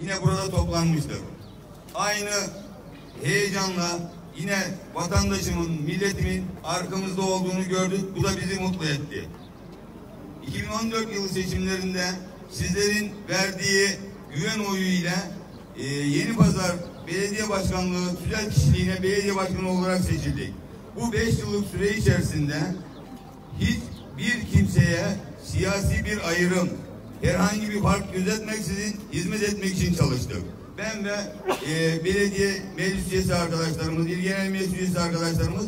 yine burada toplanmıştır. Aynı heyecanla yine vatandaşımın, milletimin arkamızda olduğunu gördük. Bu da bizi mutlu etti. 2014 yılı seçimlerinde sizlerin verdiği güven oyu ile e, Yeni Pazar Belediye Başkanlığı tüzel kişiliğine belediye başkanı olarak seçildik. Bu beş yıllık süre içerisinde hiçbir kimseye siyasi bir ayrım, herhangi bir fark gözetmeksizin hizmet etmek için çalıştık. Ben ve e, belediye meclis üyesi arkadaşlarımız, il genel meclis üyesi arkadaşlarımız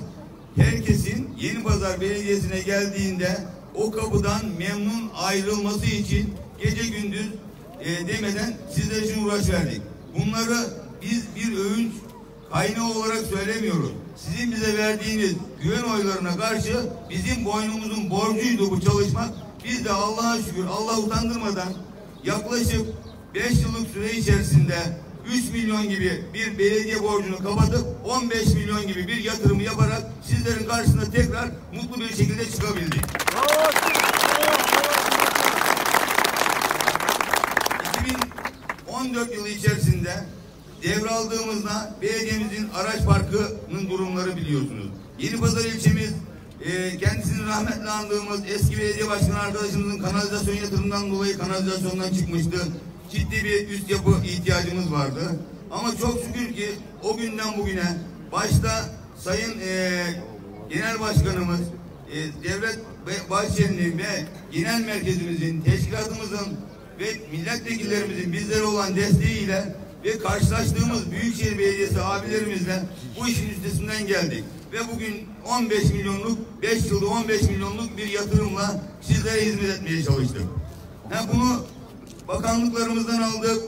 herkesin Yeni Pazar Belediyesi'ne geldiğinde o kapıdan memnun ayrılması için gece gündüz e, demeden sizler için uğraş verdik. Bunları biz bir övünç kaynağı olarak söylemiyoruz. Sizin bize verdiğiniz güven oylarına karşı bizim boynumuzun borcuydu bu çalışmak. Biz de Allah'a şükür Allah utandırmadan yaklaşık 5 yıllık süre içerisinde 3 milyon gibi bir belediye borcunu kapatıp 15 milyon gibi bir yatırımı yaparak sizlerin karşısında tekrar mutlu bir şekilde çıkabildik. 2014 yılı içerisinde devraldığımızda belediyemizin araç parkının durumları biliyorsunuz. Yeni Pazar ilçemiz e, kendisini rahmetle andığımız eski belediye başkanı arkadaşımızın kanalizasyon yatırımından dolayı kanalizasyondan çıkmıştı. Ciddi bir üst yapı ihtiyacımız vardı. Ama çok şükür ki o günden bugüne başta Sayın e, Genel Başkanımız e, Devlet Bahçeli'nin ve genel merkezimizin, teşkilatımızın ve milletvekillerimizin bizlere olan desteğiyle ve karşılaştığımız Büyükşehir Belediyesi abilerimizle bu işin üstesinden geldik. Ve bugün 15 milyonluk, 5 yılda 15 milyonluk bir yatırımla sizlere hizmet etmeye çalıştık. Yani bunu bakanlıklarımızdan aldık,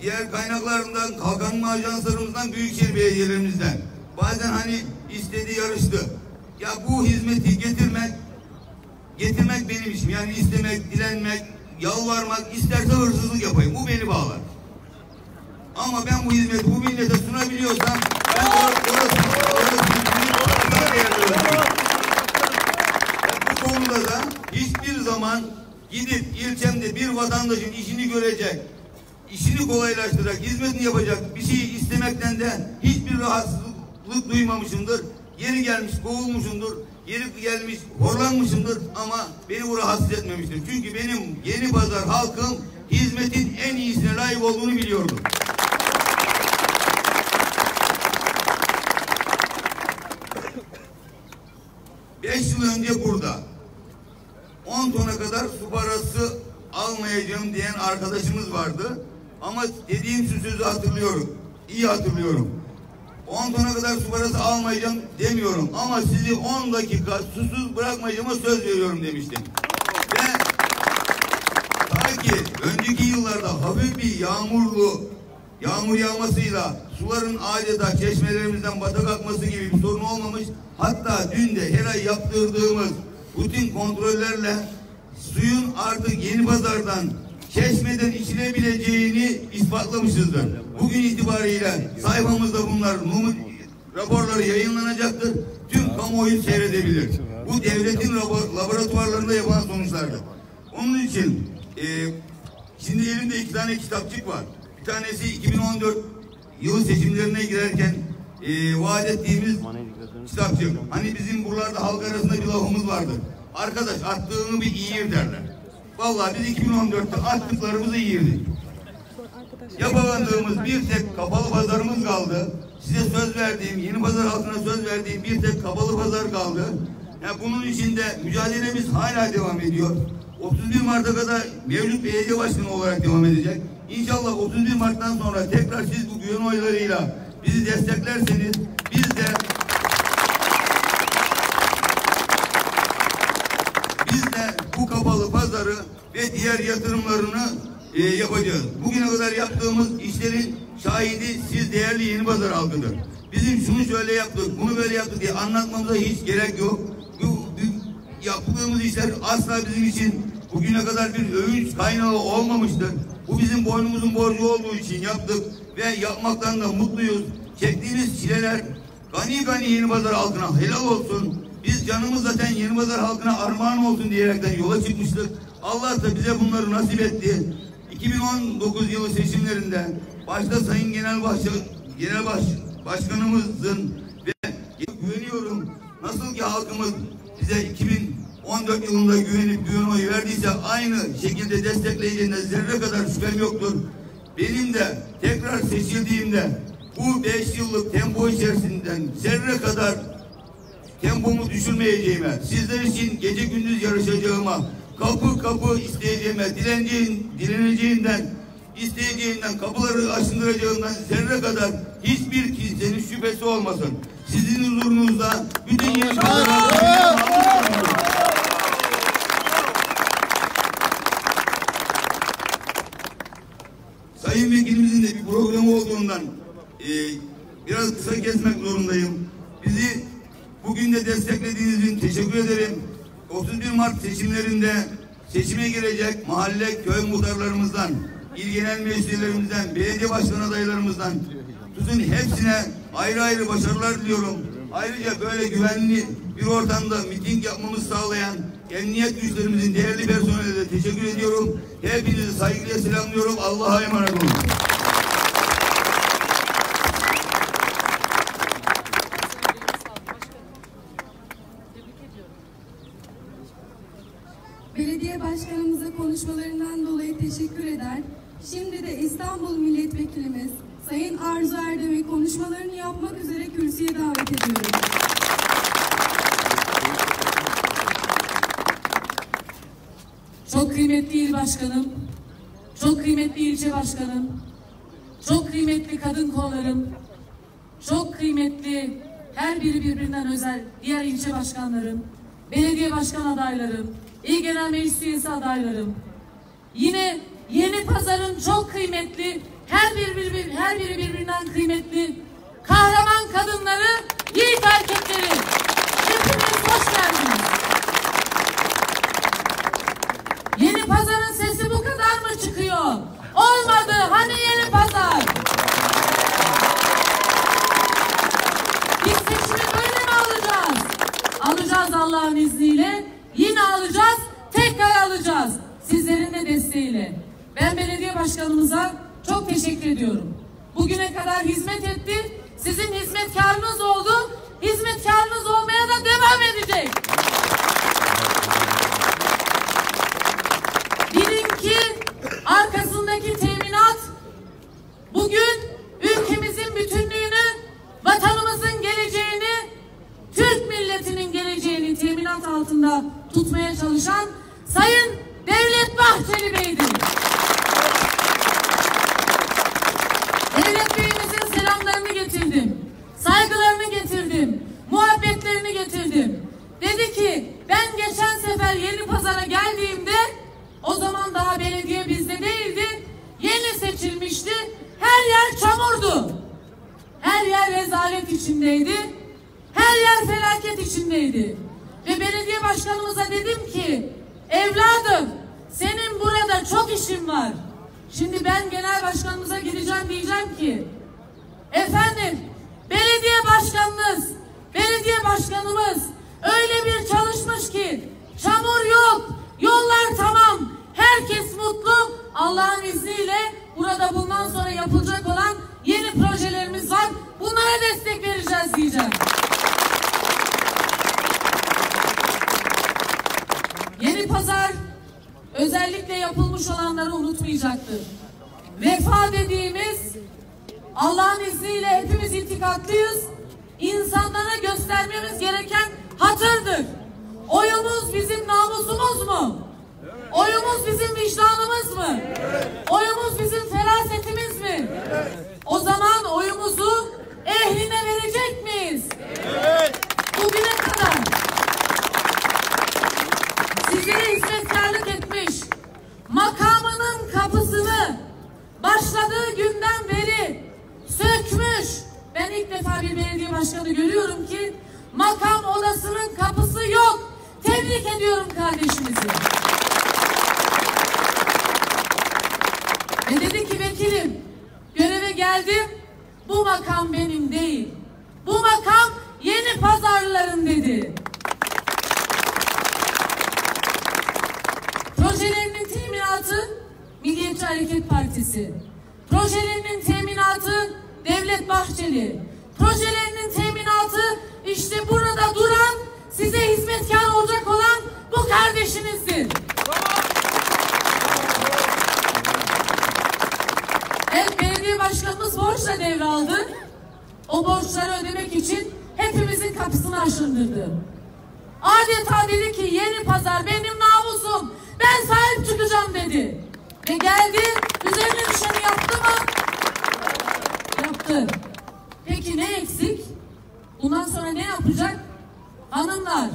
diğer kaynaklarından, kalkınma ajanslarımızdan, büyükşehir belediyelerimizden. Bazen hani istediği yarıştı. Ya bu hizmeti getirmek, getirmek benim işim. Yani istemek, dilenmek, yalvarmak, isterse hırsızlık yapayım. Bu beni bağlar. Ama ben bu hizmeti bu millete sunabiliyorsam ben orası, orası, orası, bu konuda da hiçbir zaman gidip ilçemde bir vatandaşın işini görecek, işini kolaylaştıracak, hizmetini yapacak bir şey istemekten de hiçbir rahatsızlık duymamışımdır. Yeri gelmiş kovulmuşumdur, yeri gelmiş horlanmışımdır ama beni bu rahatsız etmemiştir. Çünkü benim yeni pazar halkım hizmetin en iyisine layık olduğunu biliyordu. Beş yıl önce burada 10 tona kadar su parası almayacağım diyen arkadaşımız vardı. Ama dediğim şu sözü hatırlıyorum. İyi hatırlıyorum. 10 tona kadar su parası almayacağım demiyorum. Ama sizi 10 dakika susuz bırakmayacağıma söz veriyorum demiştim. Ve ta ki önceki yıllarda hafif bir yağmurlu yağmur yağmasıyla suların adeta çeşmelerimizden batak akması gibi bir sorun olmamış. Hatta dün de her ay yaptırdığımız rutin kontrollerle suyun artık yeni pazardan çeşmeden içilebileceğini ispatlamışızdır. Bugün itibariyle sayfamızda bunlar raporları yayınlanacaktır. Tüm kamuoyu seyredebilir. Bu devletin laboratuvarlarında yapılan sonuçlardır. Onun için e, şimdi elimde iki tane kitapçık var. Bir tanesi 2014 yılı seçimlerine girerken e, vaat ettiğimiz kitapçık. Hani bizim buralarda halk arasında bir lafımız vardır. Arkadaş attığını bir yiyir derler. Vallahi biz 2014'te attıklarımızı yiyirdik. Yapamadığımız bir tek kapalı pazarımız kaldı. Size söz verdiğim, yeni pazar halkına söz verdiğim bir tek kapalı pazar kaldı. Yani bunun içinde mücadelemiz hala devam ediyor. 31 Mart'a kadar mevcut belediye başkanı olarak devam edecek. İnşallah 31 Mart'tan sonra tekrar siz bu güven oylarıyla bizi desteklerseniz biz de biz de bu kapalı pazarı ve diğer yatırımlarını e, yapacağız. Bugüne kadar yaptığımız işlerin şahidi siz değerli yeni pazar halkıdır. Bizim şunu şöyle yaptık, bunu böyle yaptık diye anlatmamıza hiç gerek yok. Bu, bu yaptığımız işler asla bizim için bugüne kadar bir övünç kaynağı olmamıştır. Bu bizim boynumuzun borcu olduğu için yaptık ve yapmaktan da mutluyuz. Çektiğimiz çileler gani gani yeni pazar halkına helal olsun. Biz canımız zaten yeni pazar halkına armağan olsun diyerekten yola çıkmıştık. Allah da bize bunları nasip etti. 2019 yılı seçimlerinde başta Sayın Genel Başkan, Genel Baş, Başkanımızın ve güveniyorum nasıl ki halkımız bize 2014 yılında güvenip güven oyu verdiyse aynı şekilde destekleyeceğine zerre kadar şüphem yoktur. Benim de tekrar seçildiğimde bu beş yıllık tempo içerisinden zerre kadar tempomu düşürmeyeceğime, sizler için gece gündüz yarışacağıma, kapı kapı isteyeceğime, dileneceğin, dileneceğinden, isteyeceğinden, kapıları aşındıracağından zerre kadar hiçbir kimsenin şüphesi olmasın. Sizin huzurunuzda bütün yarışmalara Sayın Vekilimizin de bir programı olduğundan e, biraz kısa kesmek zorundayım. Bizi bugün de desteklediğiniz için teşekkür ederim. 31 Mart seçimlerinde seçime girecek mahalle köy muhtarlarımızdan, il genel meclislerimizden, belediye başkan adaylarımızdan tutun hepsine ayrı ayrı başarılar diliyorum. Ayrıca böyle güvenli bir ortamda miting yapmamızı sağlayan emniyet güçlerimizin değerli personeline de teşekkür ediyorum. Hepinizi saygıyla selamlıyorum. Allah'a emanet olun. Belediye başkanımıza konuşmalarından dolayı teşekkür eder. Şimdi de İstanbul Milletvekilimiz Sayın Arzu Erdem'i konuşmalarını yapmak üzere kürsüye davet ediyorum. Çok kıymetli il başkanım, çok kıymetli ilçe başkanım, çok kıymetli kadın kollarım, çok kıymetli her biri birbirinden özel diğer ilçe başkanlarım, belediye başkan adaylarım, il genel meclis üyesi adaylarım. Yine Yeni Pazar'ın çok kıymetli, her biri, birbir, her biri birbirinden kıymetli kahraman kadınları, yiğit erkekleri. Başkanımıza çok teşekkür ediyorum. Bugüne kadar hizmet etti. Sizin hizmetkarınız oldu. Hizmetkarınız olmaya da devam edecek. Bilin ki arkasındaki teminat bugün ülkemizin bütünlüğünü, vatanımızın geleceğini, Türk milletinin geleceğini teminat altında tutmaya çalışan Sayın Devlet Bahçeli Bey'dir. Devlet Bey'imizin selamlarını getirdim. Saygılarını getirdim. Muhabbetlerini getirdim. Dedi ki ben geçen sefer yeni pazara geldiğimde o zaman daha belediye bizde değildi. Yeni seçilmişti. Her yer çamurdu. Her yer rezalet içindeydi. Her yer felaket içindeydi. Ve belediye başkanımıza dedim ki evladım senin burada çok işin var. Şimdi ben genel başkanımıza gideceğim diyeceğim ki efendim belediye başkanınız, belediye başkanımız öyle bir çalışmış ki çamur yok, yollar tamam, herkes mutlu. Allah'ın izniyle burada bundan sonra yapılacak olan yeni projelerimiz var. Bunlara destek vereceğiz diyeceğim. Yeni pazar özellikle yapılmış olanları unutmayacaktır. Vefa dediğimiz Allah'ın izniyle hepimiz itikatlıyız. İnsanlara göstermemiz gereken hatırdır. Oyumuz bizim namusumuz mu? Oyumuz bizim vicdanımız mı? Oyumuz bizim ferasetimiz mi? O zaman oyumuzu ehline verecek miyiz? Bugüne kadar sizlere hizmetkarlık etmiş, makamının kapısını başladığı günden beri sökmüş. Ben ilk defa bir belediye başkanı görüyorum ki makam odasının kapısı yok. Tebrik ediyorum kardeşimizi. Ve dedi ki vekilim göreve geldim bu makam benim değil. Bu makam yeni pazarların dedi. Projelerinin teminatı Milliyetçi Hareket Partisi. Projelerinin teminatı Devlet Bahçeli. Projelerinin teminatı işte burada duran, size hizmetkar olacak olan bu kardeşinizdir. Evet, belediye başkanımız borçla devraldı. O borçları ödemek için hepimizin kapısını aşındırdı. Adeta dedi ki yeni pazar benim namusum. Ben sahip çıkacağım dedi. Ve geldi üzerine düşeni yaptı mı? Yaptı. Peki ne eksik? Bundan sonra ne yapacak? Hanımlar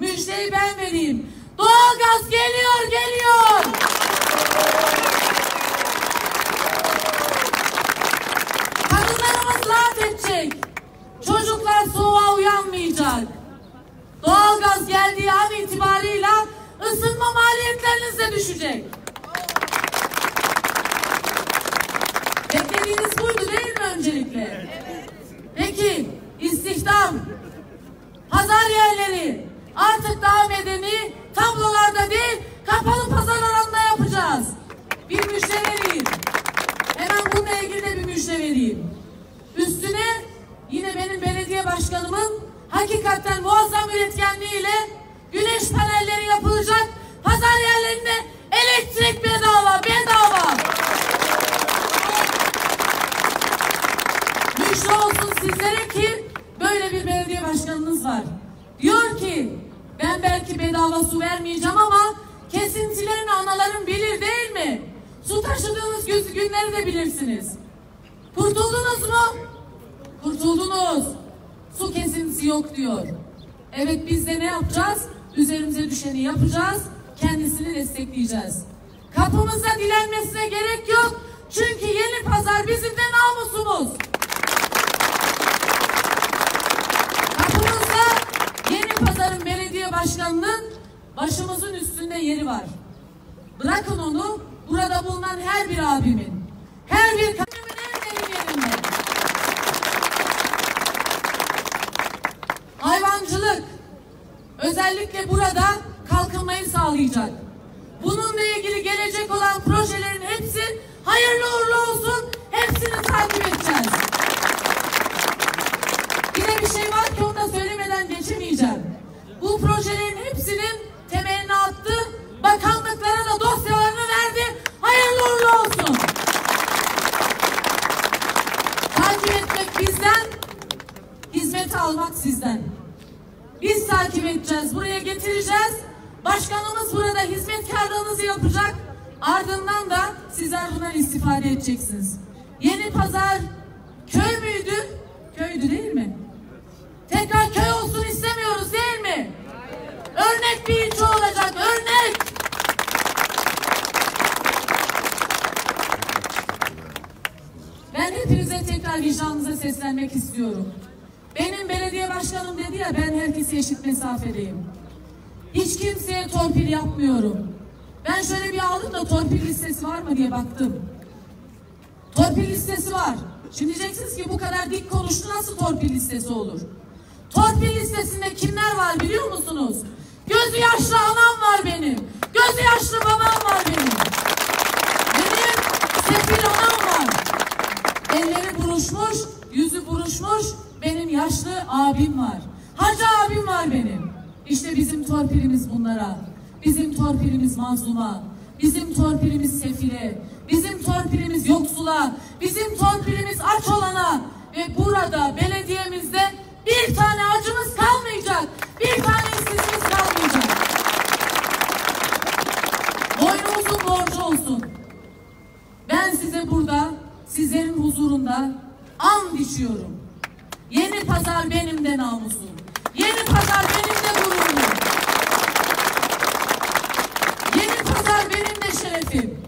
müjdeyi ben vereyim. Doğalgaz geliyor geliyor. Kadınlarımız rahat edecek. Çocuklar soğuğa uyanmayacak. Doğalgaz geldiği an itibarıyla ısınma maliyetleriniz de düşecek. Beklediğiniz buydu değil mi öncelikle? Peki istihdam, pazar yerleri artık daha medeni tablolarda değil kapalı pazar alanında yapacağız. Bir müjde vereyim. Hemen bununla ilgili de bir müjde vereyim. Üstüne yine benim belediye başkanımın muazzam üretkenliğiyle güneş panelleri yapılacak. Pazar yerlerinde elektrik bedava, bedava. Müjde olsun sizlere ki böyle bir belediye başkanınız var. Diyor ki ben belki bedava su vermeyeceğim ama kesintilerini analarım bilir değil mi? Su taşıdığınız gün- günleri de bilirsiniz. Kurtuldunuz mu? Kurtuldunuz. Su kesintisi yok diyor. Evet biz de ne yapacağız? Üzerimize düşeni yapacağız. Kendisini destekleyeceğiz. Kapımızda dilenmesine gerek yok. Çünkü yeni pazar bizim de namusumuz. Kapımızda yeni pazarın belediye başkanının başımızın üstünde yeri var. Bırakın onu burada bulunan her bir abimin, her bir özellikle burada kalkınmayı sağlayacak. Bununla ilgili gelecek olan projelerin hepsi hayırlı uğurlu olsun. Hepsini takip edeceğiz. Bir de bir şey var ki onu da söylemeden geçemeyeceğim. Bu projelerin hepsinin temelini attı. Bakanlıklara da dosyalarını verdi. Hayırlı uğurlu olsun. Takip etmek bizden, hizmeti almak sizden. Takip edeceğiz, buraya getireceğiz. Başkanımız burada hizmetkarlığınızı yapacak. Ardından da sizler bundan istifade edeceksiniz. Yeni pazar köy müydü? Köydü değil mi? Tekrar köy olsun istemiyoruz değil mi? Örnek bir ilçe olacak, örnek. Ben hepinize tekrar vicdanınıza seslenmek istiyorum. Belediye başkanım dedi ya ben herkese eşit mesafedeyim. Hiç kimseye torpil yapmıyorum. Ben şöyle bir aldım da torpil listesi var mı diye baktım. Torpil listesi var. Şimdi diyeceksiniz ki bu kadar dik konuştu nasıl torpil listesi olur? Torpil listesinde kimler var biliyor musunuz? Gözü yaşlı anam var benim. Gözü yaşlı babam var benim. Benim sefil anam var. Elleri buruşmuş, yüzü buruşmuş benim yaşlı abim var. Hacı abim var benim. İşte bizim torpilimiz bunlara. Bizim torpilimiz mazluma. Bizim torpilimiz sefile. Bizim torpilimiz yoksula. Bizim torpilimiz aç olana. Ve burada belediyemizde bir tane acımız kalmayacak. Bir tane işsizimiz kalmayacak. Boynumuzun borcu olsun. Ben size burada, sizlerin huzurunda an biçiyorum. Yeni pazar benim de namusum. Yeni pazar benim de gururum. Yeni pazar benim de şerefim.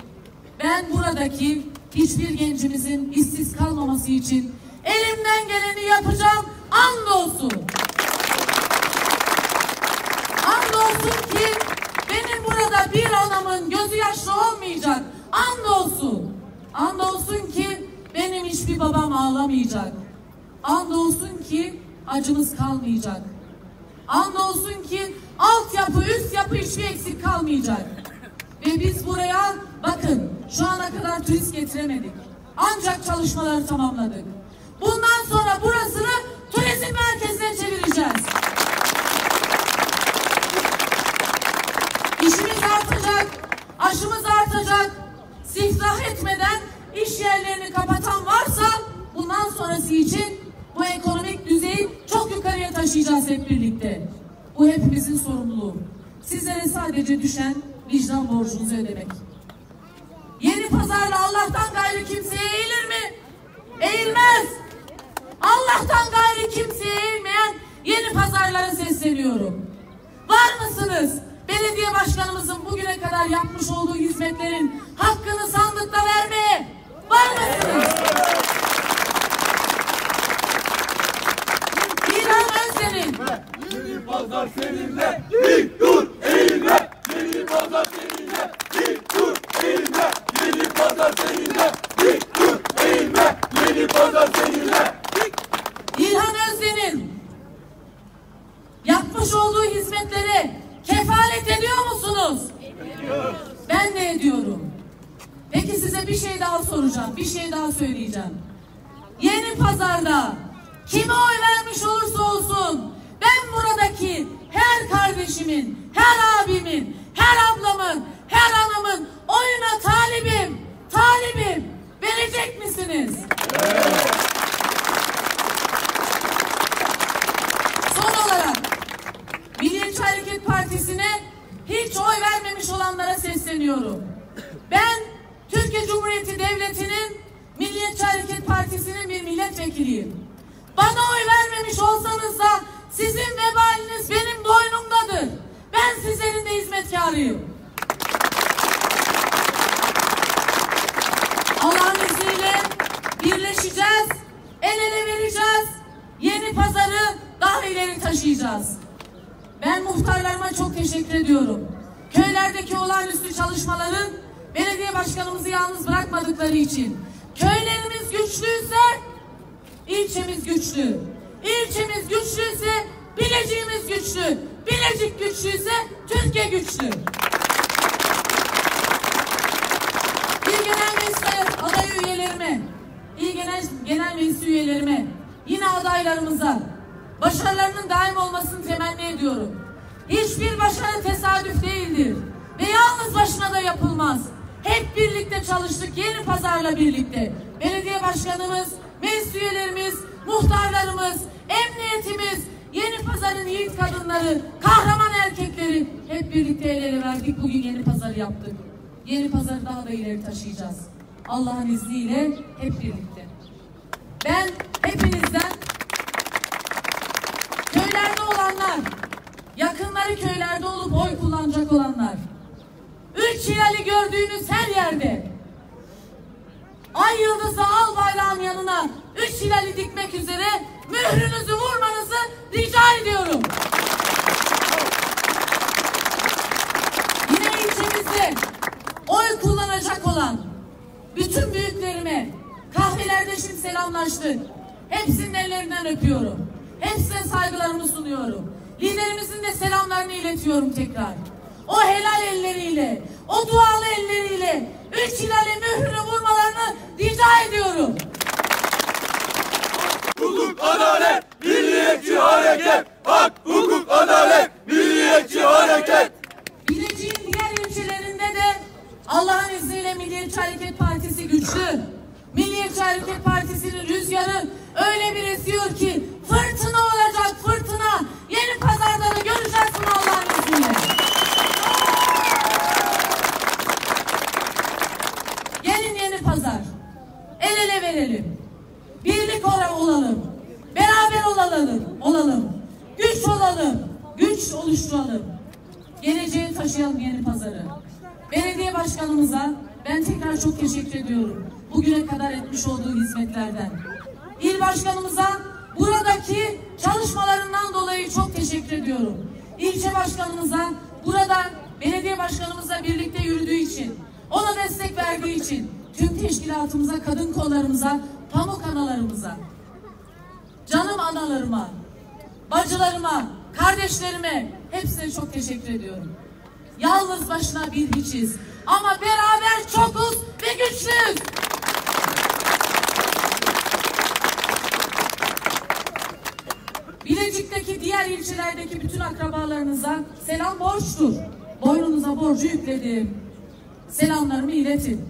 Ben buradaki hiçbir gencimizin işsiz kalmaması için elimden geleni yapacağım. Andolsun. Andolsun ki benim burada bir anamın gözü yaşlı olmayacak. Andolsun. Andolsun ki benim hiçbir babam ağlamayacak. Andolsun ki acımız kalmayacak. Andolsun ki altyapı, üst yapı hiçbir eksik kalmayacak. Ve biz buraya bakın şu ana kadar turist getiremedik. Ancak çalışmaları tamamladık. Bundan sonra burasını turizm merkezine çevireceğiz. İşimiz artacak, aşımız artacak. Siftah etmeden iş yerlerini kapatan varsa bundan sonrası için bu ekonomik düzeyi çok yukarıya taşıyacağız hep birlikte. Bu hepimizin sorumluluğu. Sizlere sadece düşen vicdan borcunuzu ödemek. Yeni pazarla Allah'tan gayrı kimseye eğilir mi? Eğilmez. Allah'tan gayrı kimseye eğilmeyen yeni pazarlara sesleniyorum. Var mısınız? Belediye başkanımızın bugüne kadar yapmış olduğu hizmetlerin hakkını sandıkta vermeye var mısınız? İlhan Özden'in Yeni pazar seninle dik dur eğilme Yeni pazar seninle dik dur eğilme Yeni pazar seninle dik dur eğilme Yeni pazar seninle İlhan Özden'in yapmış olduğu hizmetlere kefalet ediyor musunuz? Ben de ediyorum. Peki size bir şey daha soracağım, bir şey daha söyleyeceğim. Yeni pazarda kime oy vermiş olursa olsun buradaki her kardeşimin, her abimin, her ablamın, her anamın oyuna talibim, talibim. Verecek misiniz? Son olarak Milliyetçi Hareket Partisi'ne hiç oy vermemiş olanlara sesleniyorum. Ben Türkiye Cumhuriyeti Devleti'nin Milliyetçi Hareket Partisi'nin bir milletvekiliyim. Bana oy vermemiş olsanız da sizin vebaliniz benim boynumdadır. Ben sizlerin de hizmetkarıyım. Allah'ın izniyle birleşeceğiz, el ele vereceğiz, yeni pazarı daha ileri taşıyacağız. Ben muhtarlarıma çok teşekkür ediyorum. Köylerdeki olağanüstü çalışmaların belediye başkanımızı yalnız bırakmadıkları için. Köylerimiz güçlüyse ilçemiz güçlü. İlçemiz güçlüyse Bilecik'imiz güçlü. Bilecik güçlüyse Türkiye güçlü. İl Genel Meclis aday üyelerime, İl Genel, Genel Meclis üyelerime, yine adaylarımıza başarılarının daim olmasını temenni ediyorum. Hiçbir başarı tesadüf değildir ve yalnız başına da yapılmaz. Hep birlikte çalıştık yeni pazarla birlikte. Belediye başkanımız, meclis üyelerimiz, muhtarlarımız, emniyetimiz, yeni pazarın yiğit kadınları, kahraman erkekleri hep birlikte el ele verdik. Bugün yeni pazarı yaptık. Yeni pazarı daha da ileri taşıyacağız. Allah'ın izniyle hep birlikte. Ben hepinizden köylerde olanlar, yakınları köylerde olup oy kullanacak olanlar, üç hilali gördüğünüz her yerde, ay yıldızı bayrağın yanına üç hilali dikmek üzere mührünüzü vurmanızı rica ediyorum. Yine ilçemizde oy kullanacak olan bütün büyüklerime kahvelerde şimdi selamlaştık. Hepsinin ellerinden öpüyorum. Hepsine saygılarımı sunuyorum. Liderimizin de selamlarını iletiyorum tekrar. O helal elleriyle, o dualı elleriyle hilale mührünü vurmalarını rica ediyorum. Hukuk adalet milliyetçi hareket Hak hukuk adalet milliyetçi hareket Bilecik'in diğer ilçelerinde de Allah'ın izniyle Milliyetçi Hareket Partisi güçlü. Milliyetçi Hareket Partisi'nin rüzgarı öyle bir esiyor ki fırtına olacak fırtına. Yeni pazarda da göreceğiz bunu Allah'ın izniyle. Gelin yeni pazar. El ele verelim. Birlik ora- olalım. Beraber olalım. Olalım. Güç olalım. Güç oluşturalım. Geleceğe taşıyalım yeni pazarı. Belediye başkanımıza ben tekrar çok teşekkür ediyorum. Bugüne kadar etmiş olduğu hizmetlerden. İl başkanımıza buradaki çalışmalarından dolayı çok teşekkür ediyorum. İlçe başkanımıza burada belediye başkanımızla birlikte yürüdüğü için, ona destek verdiği için, tüm teşkilatımıza, kadın kollarımıza, pamuk analarımıza, canım analarıma, bacılarıma, kardeşlerime hepsine çok teşekkür ediyorum. Yalnız başına bir hiçiz. Ama beraber çokuz ve güçlüyüz. Bilecik'teki diğer ilçelerdeki bütün akrabalarınıza selam borçtur. Boynunuza borcu yükledim. Selamlarımı iletin.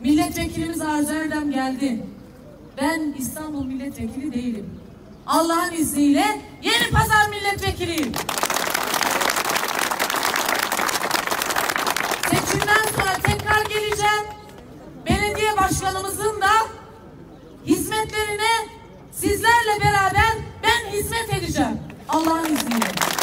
Milletvekilimiz Arzu Erdem geldi. Ben İstanbul milletvekili değilim. Allah'ın izniyle yeni pazar milletvekiliyim. Seçimden sonra tekrar geleceğim. Belediye başkanımızın da hizmetlerine sizlerle beraber ben hizmet edeceğim. Allah'ın izniyle.